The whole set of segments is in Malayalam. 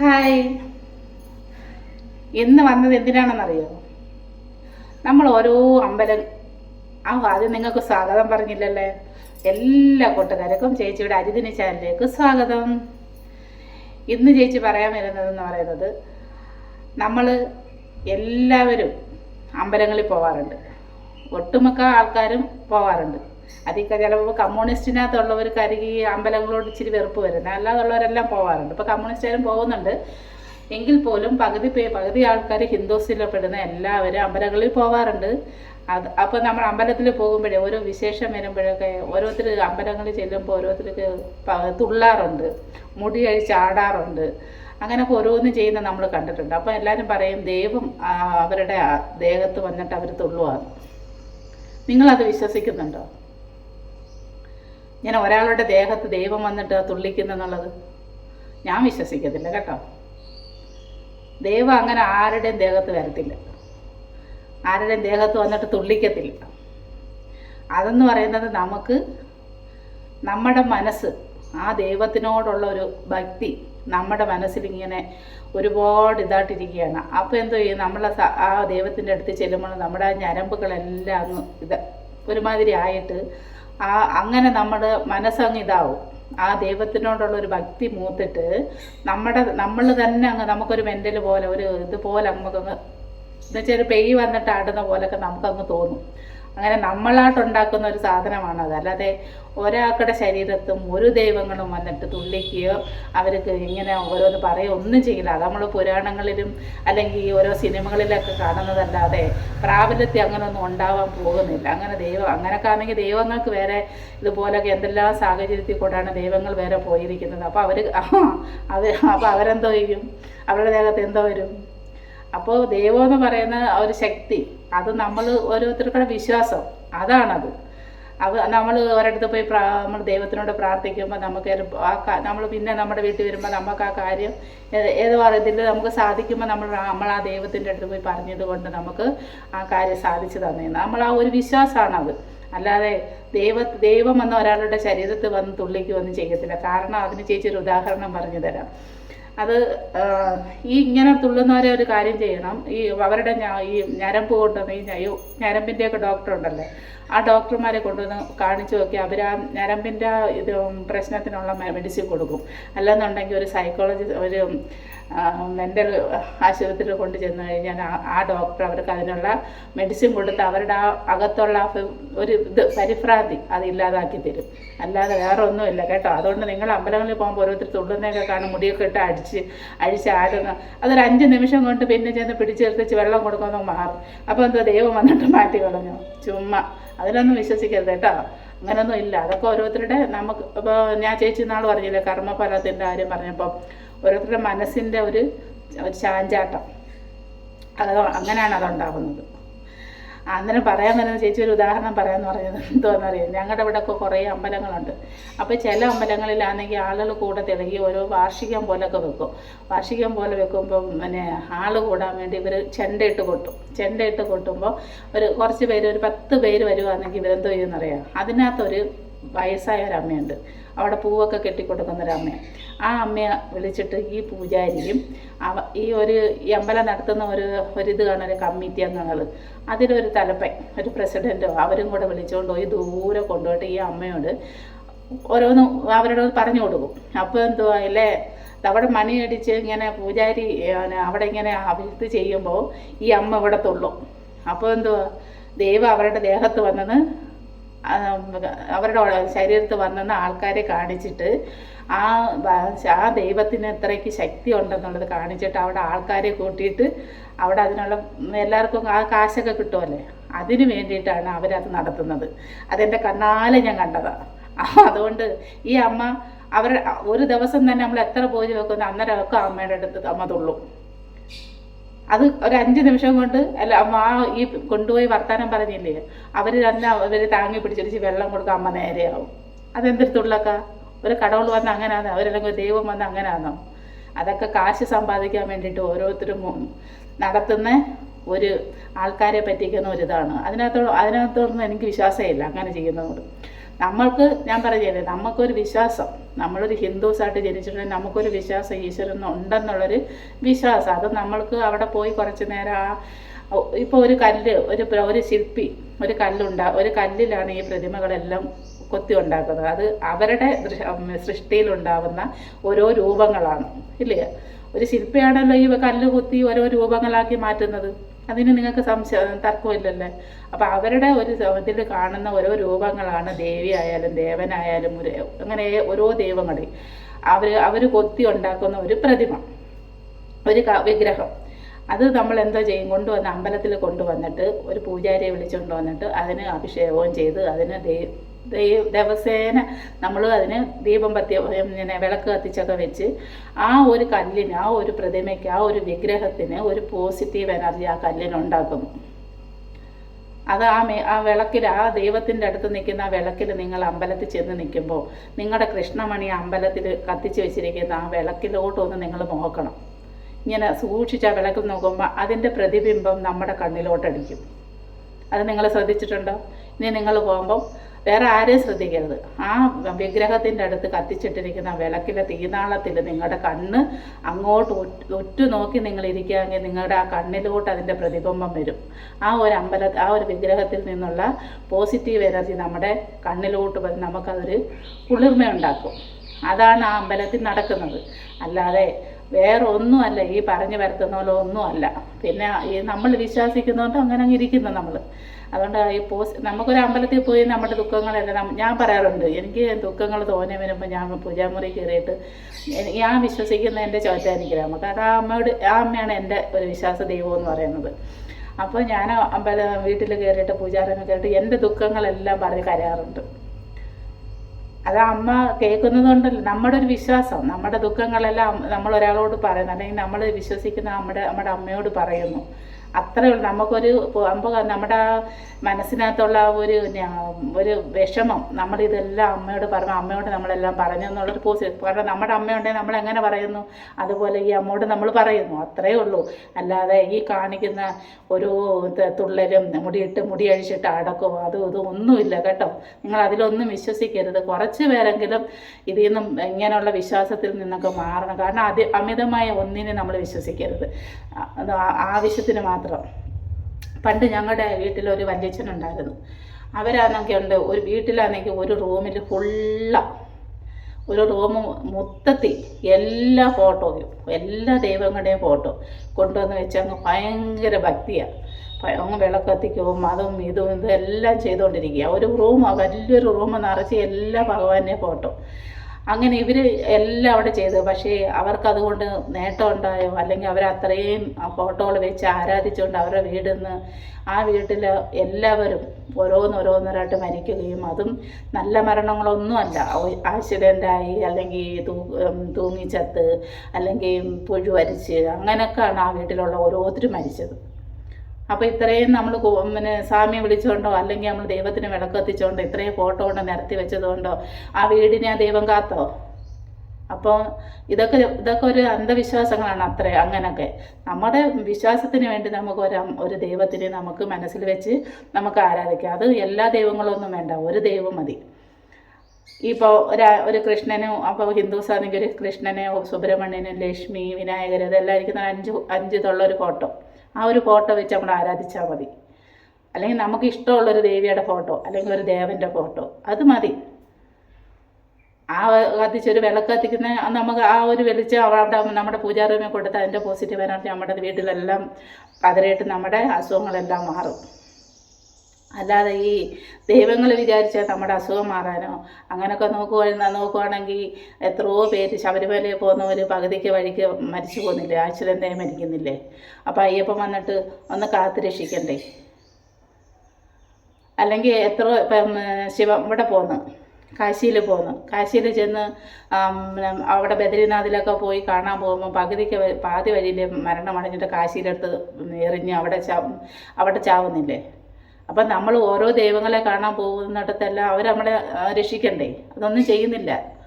ഹായ്. എന്ന് വന്നത് എന്തിനാണെന്നറിയോ? നമ്മൾ ഓരോ അമ്പലം ആ ആദ്യം നിങ്ങൾക്ക് സ്വാഗതം പറഞ്ഞില്ലല്ലേ? എല്ലാ കൂട്ടുകാർക്കും ചേച്ചിയുടെ അരിദിന ചാനലിലേക്ക് സ്വാഗതം. ഇന്ന് ചേച്ചി പറയാൻ വരുന്നതെന്ന് പറയുന്നത് നമ്മൾ എല്ലാവരും അമ്പലങ്ങളിൽ പോവാറുണ്ട്. ഒട്ടുമിക്ക ആൾക്കാരും പോവാറുണ്ട്. അധികം ചിലപ്പോൾ കമ്മ്യൂണിസ്റ്റിനകത്തുള്ളവർക്കായിരിക്കും ഈ അമ്പലങ്ങളോട് ഇച്ചിരി വെറുപ്പ് വരുന്നത്. അല്ലാതുള്ളവരെല്ലാം പോകാറുണ്ട്. ഇപ്പോൾ കമ്മ്യൂണിസ്റ്റുകാരും പോകുന്നുണ്ട്. എങ്കിൽ പോലും പകുതി പകുതി ആൾക്കാർ ഹിന്ദുസിൽ പെടുന്ന എല്ലാവരും അമ്പലങ്ങളിൽ പോകാറുണ്ട്. അത് അപ്പോൾ നമ്മൾ അമ്പലത്തിൽ പോകുമ്പോഴേ ഓരോ വിശേഷം വരുമ്പോഴൊക്കെ ഓരോരുത്തർ അമ്പലങ്ങളിൽ ചെല്ലുമ്പോൾ ഓരോരുത്തർക്ക് തുള്ളാറുണ്ട്. മുടി അഴിച്ച് ആടാറുണ്ട് അങ്ങനെയൊക്കെ ഓരോന്നും ചെയ്യുന്ന നമ്മൾ കണ്ടിട്ടുണ്ട്. അപ്പോൾ എല്ലാവരും പറയും ദൈവം അവരുടെ ദേഹത്ത് വന്നിട്ട് അവർ തുള്ളുവാണ് നിങ്ങളത് വിശ്വസിക്കുന്നുണ്ടോ? ഞാൻ ഒരാളുടെ ദേഹത്ത് ദൈവം വന്നിട്ട് തുള്ളിക്കുന്നെന്നുള്ളത് ഞാൻ വിശ്വസിക്കത്തില്ല കേട്ടോ. ദൈവം അങ്ങനെ ആരുടെയും ദേഹത്ത് വരത്തില്ല. ആരുടെയും ദേഹത്ത് വന്നിട്ട് തുള്ളിക്കത്തില്ല. അതെന്ന് പറയുന്നത് നമുക്ക് നമ്മുടെ മനസ്സ് ആ ദൈവത്തിനോടുള്ള ഒരു ഭക്തി നമ്മുടെ മനസ്സിലിങ്ങനെ ഒരുപാട് ഇതായിട്ടിരിക്കുകയാണ്. അപ്പോൾ എന്തോ ചെയ്യും? നമ്മളെ ആ ദൈവത്തിന്റെ അടുത്ത് ചെല്ലുമ്പോൾ നമ്മുടെ ആ ഞരമ്പുകളെല്ലാം അങ്ങ് ഇത് ഒരുമാതിരി ആയിട്ട് ആ അങ്ങനെ നമ്മുടെ മനസ്സങ്ങ് ഇതാവും. ആ ദൈവത്തിനോടുള്ള ഒരു ഭക്തി മൂത്തിട്ട് നമ്മുടെ നമ്മൾ തന്നെ അങ്ങ് നമുക്കൊരു മെന്റൽ പോലെ ഒരു ഇതുപോലെ നമുക്കങ്ങ് എന്നുവെച്ചാൽ ഒരു പെയ് വന്നിട്ട് ആടുന്ന പോലൊക്കെ നമുക്കങ്ങ് തോന്നും. അങ്ങനെ നമ്മളായിട്ടുണ്ടാക്കുന്ന ഒരു സാധനമാണ് അത്. അല്ലാതെ ഒരാൾക്കുടെ ശരീരത്തും ഒരു ദൈവങ്ങളും വന്നിട്ട് തുള്ളിക്കുകയോ അവർക്ക് ഇങ്ങനെ ഓരോന്ന് പറയുകയോ ഒന്നും ചെയ്യില്ല. അത് നമ്മൾ പുരാണങ്ങളിലും അല്ലെങ്കിൽ ഓരോ സിനിമകളിലൊക്കെ കാണുന്നതല്ലാതെ പ്രാബല്യത്തിൽ അങ്ങനെയൊന്നും ഉണ്ടാവാൻ പോകുന്നില്ല. അങ്ങനെ ദൈവം അങ്ങനെയൊക്കെ ആണെങ്കിൽ ദൈവങ്ങൾക്ക് വേറെ ഇതുപോലൊക്കെ എന്തെല്ലാം സാഹചര്യത്തിൽ കൂടാണ് ദൈവങ്ങൾ വേറെ പോയിരിക്കുന്നത്? അപ്പോൾ അവർ അവർ അപ്പോൾ അവരെന്തോ ചെയ്യും? അവരുടെ ദേഹത്ത് എന്തോ വരും? അപ്പോൾ ദൈവം എന്ന് പറയുന്ന ഒരു ശക്തി അത് നമ്മൾ ഓരോരുത്തർക്കുടെ വിശ്വാസം. അതാണത്. അത് നമ്മൾ ഒരിടത്ത് പോയി നമ്മൾ ദൈവത്തിനോട് പ്രാർത്ഥിക്കുമ്പോൾ നമുക്ക് ആ നമ്മൾ പിന്നെ നമ്മുടെ വീട്ടിൽ വരുമ്പോൾ നമുക്ക് ആ കാര്യം ഏത് ഇതിൽ നമുക്ക് സാധിക്കുമ്പോൾ നമ്മൾ നമ്മൾ ആ ദൈവത്തിന്റെ അടുത്ത് പോയി പറഞ്ഞത് കൊണ്ട് നമുക്ക് ആ കാര്യം സാധിച്ചു തന്നേന്ന് നമ്മൾ ആ ഒരു വിശ്വാസമാണത് അല്ലാതെ ദൈവ ദൈവം എന്ന ഒരാളുടെ ശരീരത്തിൽ വന്ന് തുള്ളിക്ക് വന്ന് ചെയ്യത്തില്ല. കാരണം അതിന് ചേച്ചി ഒരു ഉദാഹരണം പറഞ്ഞു തരാം. അത് ഈ ഇങ്ങനെ തുള്ളുന്നവരെ ഒരു കാര്യം ചെയ്യണം. ഈ അവരുടെ ഈ ഞരമ്പ് കൊണ്ടുവന്ന് ഈ ഞ- ഞരമ്പിന്റെയൊക്കെ ഡോക്ടർ ഉണ്ടല്ലേ ആ ഡോക്ടർമാരെ കൊണ്ടുവന്ന് കാണിച്ചു നോക്കി അവർ ആ ഞരമ്പിന്റെ ഇത് പ്രശ്നത്തിനുള്ള മെഡിസിൻ കൊടുക്കും. അല്ലെന്നുണ്ടെങ്കിൽ ഒരു സൈക്കോളജി ഒരു മെന്റൽ ആശുപത്രിയിൽ കൊണ്ട് ചെന്ന് കഴിഞ്ഞാൽ ആ- ഡോക്ടർ അവർക്ക് അതിനുള്ള മെഡിസിൻ കൊടുത്ത് അവരുടെ ആ അകത്തുള്ള ഒരു ഇത് പരിഭ്രാന്തി അത് ഇല്ലാതാക്കി തരും. അല്ലാതെ വേറെ ഒന്നുമില്ല കേട്ടോ. അതുകൊണ്ട് നിങ്ങൾ അമ്പലങ്ങളിൽ പോകുമ്പോൾ ഓരോരുത്തർ തുള്ളുന്നതൊക്കെ കാണും മുടിയൊക്കെ ഇട്ട് അടിച്ച് അഴിച്ച് ആടുന്ന. അതൊരു അഞ്ച് നിമിഷം കൊണ്ട് പിന്നെ ചെന്ന് പിടിച്ചെടുത്തിച്ച് വെള്ളം കൊടുക്കുമ്പോൾ മാറും അപ്പോൾ എന്തോ ദൈവം വന്നിട്ട് മാറ്റി കളഞ്ഞു. ചുമ്മാ. അതിലൊന്നും വിശ്വസിക്കരുത് കേട്ടോ. അങ്ങനെയൊന്നും ഇല്ല. അതൊക്കെ ഓരോരുത്തരുടെ നമുക്ക് ഇപ്പോൾ ഞാൻ ചേച്ചി നാൾ പറഞ്ഞില്ലേ കർമ്മഫലത്തിന്റെ കാര്യം പറഞ്ഞപ്പോൾ ഓരോരുത്തരുടെ മനസ്സിന്റെ ഒരു ഒരു ചാഞ്ചാട്ടം. അത് അങ്ങനെയാണ് അതുണ്ടാകുന്നത്. അന്നേരം പറയാൻ തന്നെ ചേച്ചി ഒരു ഉദാഹരണം പറയാമെന്ന് പറഞ്ഞത് എന്തോന്നറിയാം ഞങ്ങളുടെ ഇവിടെ ഒക്കെ കുറേ അമ്പലങ്ങളുണ്ട്. അപ്പോൾ ചില അമ്പലങ്ങളിലാണെങ്കിൽ ആളുകൾ കൂടെ തിളകി ഓരോ വാർഷികം പോലൊക്കെ വെക്കും. വാർഷികം പോലെ വെക്കുമ്പോൾ പിന്നെ ആൾ കൂടാൻ വേണ്ടി ഇവർ ചെണ്ടയിട്ട് കൊട്ടും. ചെണ്ടയിട്ട് കൊട്ടുമ്പോൾ ഒരു കുറച്ച് പേര് ഒരു പത്ത് പേര് വരുവാണെങ്കിൽ ഇവരെന്തോ ചെയ്യുന്നറിയാം അതിനകത്തൊരു വയസ്സായ ഒരു അമ്മയുണ്ട് അവിടെ പൂവൊക്കെ കെട്ടിക്കൊടുക്കുന്ന ഒരു അമ്മയാണ് ആ അമ്മയെ വിളിച്ചിട്ട് ഈ പൂജാരിയും അവ ഈ ഒരു ഈ അമ്പലം നടത്തുന്ന ഒരു ഒരിത് കാണുന്ന കമ്മിറ്റി അംഗങ്ങൾ അതിലൊരു തലപ്പൻ ഒരു പ്രസിഡന്റോ അവരും കൂടെ വിളിച്ചുകൊണ്ട് പോയി ദൂരെ കൊണ്ടുപോയിട്ട് ഈ അമ്മയോട് ഓരോന്ന് അവരോട് പറഞ്ഞു കൊടുക്കും. അപ്പോൾ എന്തുവാ അല്ലേ അവിടെ മണിയടിച്ച് ഇങ്ങനെ പൂജാരി അവിടെ ഇങ്ങനെ അഭിവൃദ്ധി ചെയ്യുമ്പോൾ ഈ അമ്മ ഇവിടെ തുള്ളും. അപ്പോൾ എന്തുവാ ദൈവം അവരുടെ ദേഹത്ത് വന്നത് അവരുടെ ശരീരത്ത് വന്നെന്ന് ആൾക്കാരെ കാണിച്ചിട്ട് ആ ആ ദൈവത്തിന് എത്രയ്ക്ക് ശക്തി ഉണ്ടെന്നുള്ളത് കാണിച്ചിട്ട് അവിടെ ആൾക്കാരെ കൂട്ടിയിട്ട് അവിടെ അതിനുള്ള എല്ലാവർക്കും ആ കാശൊക്കെ കിട്ടുമല്ലേ അതിനു വേണ്ടിയിട്ടാണ് അവരത് നടത്തുന്നത്. അതെന്റെ കണ്ണാലെ ഞാൻ കണ്ടതാണ് അതുകൊണ്ട് ഈ അമ്മ അവർ ഒരു ദിവസം തന്നെ നമ്മൾ എത്ര പൂജ വെക്കുന്നു അന്നേരമൊക്കെ അമ്മയുടെ അടുത്ത് അമ്മ തുള്ളും അത് ഒരു അഞ്ച് നിമിഷം കൊണ്ട് അല്ല ആ ഈ കൊണ്ടുപോയി വർത്താനം പറഞ്ഞില്ലേ? അവർ തന്നെ അവർ താങ്ങി പിടിച്ചടിച്ച് വെള്ളം കൊടുക്കാൻ അമ്മ നേരെയാവും. അതെന്തൊരു തുള്ളക്ക ഒരു കടവൾ വന്ന് അങ്ങനെയാണോ അവരല്ലെങ്കിൽ ദൈവം വന്ന് അങ്ങനെയാണോ അതൊക്കെ കാശ് സമ്പാദിക്കാൻ വേണ്ടിയിട്ട് ഓരോരുത്തരും നടത്തുന്ന ഒരു ആൾക്കാരെ പറ്റിക്കുന്ന ഒരിതാണ്. അതിനകത്തോളം അതിനകത്തോടൊന്നും എനിക്ക് വിശ്വാസമില്ല അങ്ങനെ ചെയ്യുന്നതോട് നമ്മൾക്ക് ഞാൻ പറഞ്ഞില്ലേ നമുക്കൊരു വിശ്വാസം. നമ്മളൊരു ഹിന്ദുസായിട്ട് ജനിച്ചിട്ടുണ്ടെങ്കിൽ നമുക്കൊരു വിശ്വാസം ഈശ്വരൻ ഉണ്ടെന്നുള്ളൊരു വിശ്വാസം. അത് നമ്മൾക്ക് അവിടെ പോയി കുറച്ച് നേരം ആ ഇപ്പോൾ ഒരു കല്ല് ഒരു ഒരു ശില്പി ഒരു കല്ലുണ്ടാ ഒരു കല്ലിലാണ് ഈ പ്രതിമകളെല്ലാം കൊത്തി ഉണ്ടാക്കുന്നത്. അത് അവരുടെ സൃഷ്ടിയിലുണ്ടാവുന്ന ഓരോ രൂപങ്ങളാണ്. ഇല്ലേ? ഒരു ശില്പിയാണല്ലോ ഈ കല്ല് കൊത്തി ഓരോ രൂപങ്ങളാക്കി മാറ്റുന്നത്. അതിന് നിങ്ങൾക്ക് സംശയം തർക്കമില്ലല്ലേ? അപ്പം അവരുടെ ഒരു ഇതിൽ കാണുന്ന ഓരോ രൂപങ്ങളാണ് ദേവി ആയാലും ദേവനായാലും ഒരു അങ്ങനെ ഓരോ ദൈവങ്ങളെ അവർ അവർ കൊത്തി ഉണ്ടാക്കുന്ന ഒരു പ്രതിമ ഒരു വിഗ്രഹം. അത് നമ്മൾ എന്തോ ചെയ്യും കൊണ്ടുവന്ന് അമ്പലത്തിൽ കൊണ്ടുവന്നിട്ട് ഒരു പൂജാരിയെ വിളിച്ചുകൊണ്ട് വന്നിട്ട് അതിന് അഭിഷേകവും ചെയ്ത് അതിന് ദേ ദൈ- ദിവസേന നമ്മൾ അതിന് ദീപം പത്തി ഇങ്ങനെ വിളക്ക് കത്തിച്ചൊക്കെ വെച്ച് ആ ഒരു കല്ലിന് ആ ഒരു പ്രതിമയ്ക്ക് ആ ഒരു വിഗ്രഹത്തിന് ഒരു പോസിറ്റീവ് എനർജി ആ കല്ലിന് ഉണ്ടാക്കുന്നു അത് ആ മേ ആ വിളക്കിൽ ആ ദൈവത്തിന്റെ അടുത്ത് നിൽക്കുന്ന ആ വിളക്കിൽ നിങ്ങൾ അമ്പലത്തിൽ ചെന്ന് നിൽക്കുമ്പോൾ നിങ്ങളുടെ കൃഷ്ണമണി അമ്പലത്തിൽ കത്തിച്ച് വെച്ചിരിക്കുന്ന ആ വിളക്കിലോട്ടൊന്ന് നിങ്ങൾ നോക്കണം. ഇങ്ങനെ സൂക്ഷിച്ച് ആ വിളക്കിൽ നോക്കുമ്പോൾ അതിന്റെ പ്രതിബിംബം നമ്മുടെ കണ്ണിലോട്ടടിക്കും. അത് നിങ്ങൾ ശ്രദ്ധിച്ചിട്ടുണ്ടോ? ഇനി നിങ്ങൾ പോകുമ്പം വേറെ ആരെയും ശ്രദ്ധിക്കരുത്. ആ വിഗ്രഹത്തിന്റെ അടുത്ത് കത്തിച്ചിട്ടിരിക്കുന്ന വിളക്കിലെ തീനാളത്തിൽ നിങ്ങളുടെ കണ്ണ് അങ്ങോട്ട് ഒറ്റ നോക്കി നിങ്ങൾ ഇരിക്കുകയാണെങ്കിൽ നിങ്ങളുടെ ആ കണ്ണിലോട്ട് അതിന്റെ പ്രതിബിംബം വരും. ആ ഒരു അമ്പല ആ ഒരു വിഗ്രഹത്തിൽ നിന്നുള്ള പോസിറ്റീവ് എനർജി നമ്മുടെ കണ്ണിലോട്ട് വന്ന് നമുക്കതൊരു കുളിർമയുണ്ടാക്കും. അതാണ് ആ അമ്പലത്തിൽ നടക്കുന്നത്. അല്ലാതെ വേറെ ഒന്നുമല്ല ഈ പറഞ്ഞു വരുത്തുന്ന പോലെ ഒന്നുമല്ല. പിന്നെ ഈ നമ്മൾ വിശ്വസിക്കുന്നതുകൊണ്ട് അങ്ങനെ അങ്ങ് ഇരിക്കുന്നു നമ്മൾ. അതുകൊണ്ട് ഈ പോസ് നമുക്കൊരു അമ്പലത്തിൽ പോയി നമ്മുടെ ദുഃഖങ്ങളെല്ലാം ഞാൻ പറയാറുണ്ട്. എനിക്ക് ദുഃഖങ്ങൾ തോന്നി വരുമ്പോൾ ഞാൻ പൂജാമുറി കയറിയിട്ട് ഞാൻ വിശ്വസിക്കുന്ന എന്റെ ചോറ്റാനിക്കലാണ് കാരണം ആ അമ്മയോട് ആ അമ്മയാണ് എന്റെ ഒരു വിശ്വാസ ദൈവം എന്ന് പറയുന്നത്. അപ്പോൾ ഞാൻ അമ്പല വീട്ടിൽ കയറിയിട്ട് പൂജാരങ്ങൾ കയറിയിട്ട് എന്റെ ദുഃഖങ്ങളെല്ലാം പറഞ്ഞ് കരയാറുണ്ട്. അത് അമ്മ കേൾക്കുന്നത് കൊണ്ടല്ല നമ്മുടെ ഒരു വിശ്വാസം നമ്മുടെ ദുഃഖങ്ങളെല്ലാം നമ്മൾ ഒരാളോട് പറയുന്നു. അല്ലെങ്കിൽ നമ്മൾ വിശ്വസിക്കുന്ന നമ്മുടെ നമ്മുടെ അമ്മയോട് പറയുന്നു. അത്രേ ഉള്ളൂ. നമുക്കൊരു അപ്പോൾ നമ്മുടെ മനസ്സിനകത്തുള്ള ഒരു ഒരു വിഷമം നമ്മളിതെല്ലാം അമ്മയോട് പറഞ്ഞു അമ്മയോട് നമ്മളെല്ലാം പറഞ്ഞു എന്നുള്ളൊരു പോസിറ്റീവ് കാരണം നമ്മുടെ അമ്മയുണ്ടെങ്കിൽ നമ്മൾ എങ്ങനെ പറയുന്നു? അതുപോലെ ഈ അമ്മയോട് നമ്മൾ പറയുന്നു. അത്രയേ ഉള്ളൂ. അല്ലാതെ ഈ കാണിക്കുന്ന ഒരു തുള്ളലും മുടിയിട്ട് മുടി അഴിച്ചിട്ട് അടക്കും അതും ഇതും ഒന്നുമില്ല കേട്ടോ. നിങ്ങൾ അതിലൊന്നും വിശ്വസിക്കരുത്. കുറച്ച് പേരെങ്കിലും ഇതിൽ നിന്നും ഇങ്ങനെയുള്ള വിശ്വാസത്തിൽ നിന്നൊക്കെ മാറണം. കാരണം അതി അമിതമായ ഒന്നിനെ നമ്മൾ വിശ്വസിക്കരുത്. ആവശ്യത്തിന് മാത്രം പണ്ട് ഞങ്ങളുടെ വീട്ടിൽ ഒരു വല്യച്ഛനുണ്ടായിരുന്നു അവരാണെങ്കിൽ ഉണ്ട് ഒരു വീട്ടിലാണെങ്കിൽ ഒരു റൂമിൽ ഫുള്ള ഒരു റൂം മൊത്തത്തിൽ എല്ലാ ഫോട്ടോയും എല്ലാ ദൈവങ്ങളുടെയും ഫോട്ടോ കൊണ്ടുവന്ന് വെച്ച് അങ്ങ് ഭയങ്കര ഭക്തിയാണ് അങ്ങ് വിളക്കത്തിക്കും അതും ഇതും ഇതും എല്ലാം ചെയ്തുകൊണ്ടിരിക്കുക ഒരു റൂം വലിയൊരു റൂം നിറച്ച് എല്ലാ ഭഗവാന്റെ ഫോട്ടോ. അങ്ങനെ ഇവർ എല്ലാം അവിടെ ചെയ്തു. പക്ഷേ അവർക്കതുകൊണ്ട് നേട്ടം ഉണ്ടായോ അല്ലെങ്കിൽ അവർ അത്രയും ഫോട്ടോകൾ വെച്ച് ആരാധിച്ചുകൊണ്ട് അവരുടെ വീടിൽ നിന്ന് ആ വീട്ടിൽ എല്ലാവരും ഓരോന്നോരോന്നോരായിട്ട് മരിക്കുകയും അതും നല്ല മരണങ്ങളൊന്നുമല്ല. ആക്സിഡന്റായി അല്ലെങ്കിൽ തൂങ്ങിച്ചത്ത് അല്ലെങ്കിൽ പുഴു അരിച്ച് അങ്ങനെയൊക്കെയാണ് ആ വീട്ടിലുള്ള ഓരോരുത്തരും മരിച്ചത്. അപ്പോൾ ഇത്രയും നമ്മൾ പിന്നെ സ്വാമിയെ വിളിച്ചുകൊണ്ടോ അല്ലെങ്കിൽ നമ്മൾ ദൈവത്തിന് വിളക്ക് കത്തിച്ചുകൊണ്ടോ ഇത്രയും ഫോട്ടോ കൊണ്ട് നിരത്തി വെച്ചതുകൊണ്ടോ ആ വീടിനെ ദൈവം കാത്തോ? അപ്പോൾ ഇതൊക്കെ ഇതൊക്കെ ഒരു അന്ധവിശ്വാസങ്ങളാണ് അത്രേ അങ്ങനൊക്കെ. നമ്മുടെ വിശ്വാസത്തിന് വേണ്ടി നമുക്ക് ഒരു ഒരു ദൈവത്തിനെ നമുക്ക് മനസ്സിൽ വെച്ച് നമുക്ക് ആരാധിക്കാം. അത് എല്ലാ ദൈവങ്ങളൊന്നും വേണ്ട ഒരു ദൈവം മതി. ഇപ്പോൾ ഒരു ഒരു കൃഷ്ണനും അപ്പോൾ ഹിന്ദുസ് ആണെങ്കിൽ ഒരു കൃഷ്ണനെ സുബ്രഹ്മണ്യനും ലക്ഷ്മി വിനായകർ ഇതെല്ലാം ഇരിക്കുന്ന അഞ്ച് അഞ്ച് ഇതുള്ള ഒരു ഫോട്ടോ. ആ ഒരു ഫോട്ടോ വെച്ച് നമ്മൾ ആരാധിച്ചാൽ മതി. അല്ലെങ്കിൽ നമുക്ക് ഇഷ്ടമുള്ളൊരു ദേവിയുടെ ഫോട്ടോ അല്ലെങ്കിൽ ഒരു ദേവന്റെ ഫോട്ടോ അത് മതി. ആ കത്തിച്ചൊരു വിളക്ക് കത്തിക്കുന്ന നമുക്ക് ആ ഒരു വെളിച്ചം അവിടെ നമ്മുടെ പൂജാറൂമിൽ കൊടുത്ത് അതിന്റെ പോസിറ്റീവ് എനർജി നമ്മുടെ വീട്ടിലെല്ലാം പതിരായിട്ട് നമ്മുടെ അസുഖങ്ങളെല്ലാം മാറും. അല്ലാതെ ഈ ദൈവങ്ങൾ വിചാരിച്ചാൽ നമ്മുടെ അസുഖം മാറാനോ? അങ്ങനെയൊക്കെ നോക്കുവാ നോക്കുവാണെങ്കിൽ എത്രയോ പേര് ശബരിമലയിൽ പോകുന്നവർ പകുതിക്ക് വഴിക്ക് മരിച്ചു പോകുന്നില്ലേ? ആക്സിഡന്റായി മരിക്കുന്നില്ലേ? അപ്പോൾ അയ്യപ്പം വന്നിട്ട് ഒന്ന് കാത്തുരക്ഷിക്കണ്ടേ? അല്ലെങ്കിൽ എത്ര ശിവ ഇവിടെ പോന്ന് കാശിയിൽ പോന്നു. കാശിയിൽ ചെന്ന് അവിടെ ബദ്രീനാഥിലൊക്കെ പോയി കാണാൻ പോകുമ്പോൾ പകുതിക്ക് പാതി വഴിയിൽ മരണം അടഞ്ഞിട്ട് കാശിയിലെടുത്ത് എറിഞ്ഞ് അവിടെ ചാ അവിടെ ചാവുന്നില്ലേ? അപ്പം നമ്മൾ ഓരോ ദൈവങ്ങളെ കാണാൻ പോകുന്നിടത്തെല്ലാം അവർ നമ്മളെ രക്ഷിക്കണ്ടേ? അതൊന്നും ചെയ്യുന്നില്ല.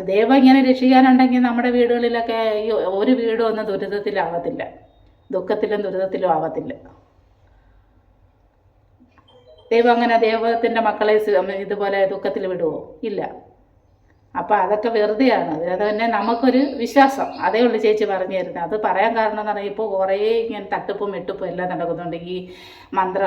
ദൈവം ഇങ്ങനെ രക്ഷിക്കാനുണ്ടെങ്കിൽ നമ്മുടെ വീടുകളിലൊക്കെ ഈ ഒരു വീടും ഒന്നും ദുരിതത്തിലാവത്തില്ല. ദുഃഖത്തിലും ദുരിതത്തിലും ആവത്തില്ല. ദൈവം അങ്ങനെ ദൈവത്തിന്റെ മക്കളെ ഇതുപോലെ ദുഃഖത്തിൽ വിടുവോ? ഇല്ല. അപ്പോൾ അതൊക്കെ വെറുതെയാണ്. അത് തന്നെ നമുക്കൊരു വിശ്വാസം. അതേ ഉള്ളു ചേച്ചി പറഞ്ഞു തരുന്നത് അത് പറയാൻ കാരണം എന്ന് പറഞ്ഞാൽ ഇപ്പോൾ കുറേ ഇങ്ങനെ തട്ടിപ്പും വെട്ടിപ്പും എല്ലാം നടക്കുന്നുണ്ട്. ഈ മന്ത്ര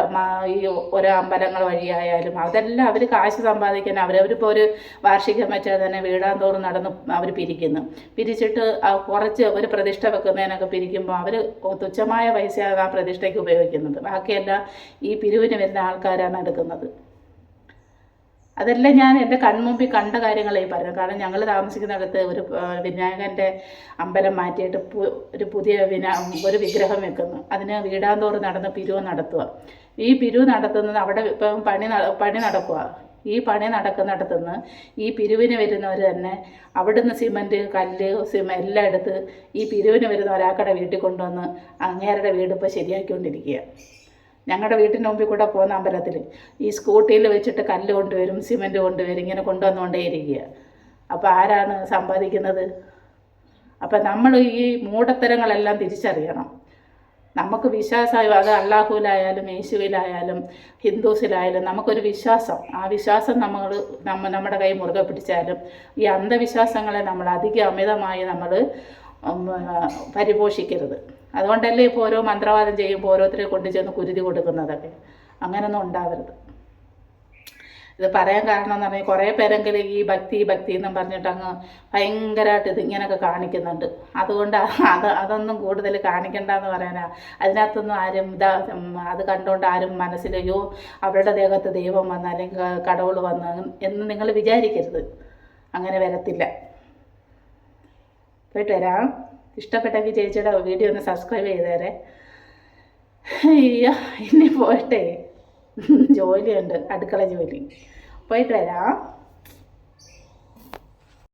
ഈ ഓരോ അമ്പലങ്ങൾ വഴിയായാലും അതെല്ലാം അവർ കാശ് സമ്പാദിക്കാൻ അവരവരിപ്പോൾ ഒരു വാർഷികം വെച്ചാൽ തന്നെ വീടാൻ തോറും നടന്ന് അവർ പിരിക്കുന്നു. പിരിച്ചിട്ട് കുറച്ച് ഒരു പ്രതിഷ്ഠ വെക്കുന്നതിനൊക്കെ പിരിക്കുമ്പോൾ അവർ തുച്ഛമായ പൈസയാണ് ആ പ്രതിഷ്ഠയ്ക്ക് ഉപയോഗിക്കുന്നത്. ബാക്കിയെല്ലാം ഈ പിരിവിന് വരുന്ന ആൾക്കാരാണ് എടുക്കുന്നത്. അതെല്ലാം ഞാൻ എന്റെ കൺമുമ്പിൽ കണ്ട കാര്യങ്ങളെ പറഞ്ഞു കാരണം ഞങ്ങൾ താമസിക്കുന്നിടത്ത് ഒരു വിനായകന്റെ അമ്പലം മാറ്റിയിട്ട് ഒരു പുതിയ വിനാ ഒരു വിഗ്രഹം വെക്കുന്നു. അതിന് വീടാന്തോറും നടന്ന് പിരിവ് നടത്തുക ഈ പിരിവ് നടത്തുന്നത് അവിടെ ഇപ്പം പണി പണി നടക്കുക ഈ പണി നടക്കുന്നിടത്തുനിന്ന് ഈ പിരിവിന് വരുന്നവർ തന്നെ അവിടുന്ന് സിമന്റ് കല്ല് സിമ എല്ലാം എടുത്ത് ഈ പിരിവിന് വരുന്ന ഒരാക്കടെ വീട്ടിൽ കൊണ്ടുവന്ന് അങ്ങേരുടെ വീട് ഇപ്പോൾ ശരിയാക്കിക്കൊണ്ടിരിക്കുക ഞങ്ങളുടെ വീട്ടിന്റെ മുമ്പിൽ കൂടെ പോകുന്ന അമ്പലത്തിൽ ഈ സ്കൂട്ടിയിൽ വെച്ചിട്ട് കല്ല് കൊണ്ടുവരും സിമെന്റ് കൊണ്ടുവരും ഇങ്ങനെ കൊണ്ടുവന്നുകൊണ്ടേയിരിക്കുക അപ്പോൾ ആരാണ് സമ്പാദിക്കുന്നത്? അപ്പം നമ്മൾ ഈ മൂഢത്തരങ്ങളെല്ലാം തിരിച്ചറിയണം. നമുക്ക് വിശ്വാസമായി അത് അള്ളാഹുവിലായാലും യേശുവിലായാലും ഹിന്ദുസിലായാലും നമുക്കൊരു വിശ്വാസം. ആ വിശ്വാസം നമ്മൾ നമ്മ നമ്മുടെ കൈ മുറുകെ പിടിച്ചാലും ഈ അന്ധവിശ്വാസങ്ങളെ നമ്മൾ അധികം അമിതമായി നമ്മൾ പരിപോഷിക്കരുത്. അതുകൊണ്ടല്ലേ ഇപ്പോൾ ഓരോ മന്ത്രവാദം ചെയ്യുമ്പോൾ ഓരോരുത്തരെ കൊണ്ടു ചെന്ന് കുരുതി കൊടുക്കുന്നതൊക്കെ. അങ്ങനൊന്നും ഉണ്ടാവരുത്. ഇത് പറയാൻ കാരണം എന്ന് പറഞ്ഞാൽ കുറേ പേരെങ്കിലും ഈ ഭക്തി ഭക്തി എന്നും പറഞ്ഞിട്ട് അങ്ങ് ഭയങ്കരമായിട്ട് ഇത് ഇങ്ങനെയൊക്കെ കാണിക്കുന്നുണ്ട്. അതുകൊണ്ട് അത് അതൊന്നും കൂടുതൽ കാണിക്കണ്ടെന്ന് പറയാനാ. അതിനകത്തൊന്നും ആരും ഇതാ അത് കണ്ടുകൊണ്ട് ആരും മനസ്സിലെയോ അവരുടെ ദേഹത്ത് ദൈവം വന്ന് അല്ലെങ്കിൽ കടവുൾ വന്ന് എന്ന് നിങ്ങൾ വിചാരിക്കരുത്. അങ്ങനെ വരത്തില്ല. പോയിട്ട് വരാം ഇഷ്ടപ്പെട്ടെങ്കിൽ ചേച്ചിയുടെ വീഡിയോ ഒന്ന് സബ്സ്ക്രൈബ് ചെയ്തേരെ. അയ്യോ ഇനി പോയിട്ടേ. ജോലിയുണ്ട് അടുക്കള ജോലി. പോയിട്ട് വരാം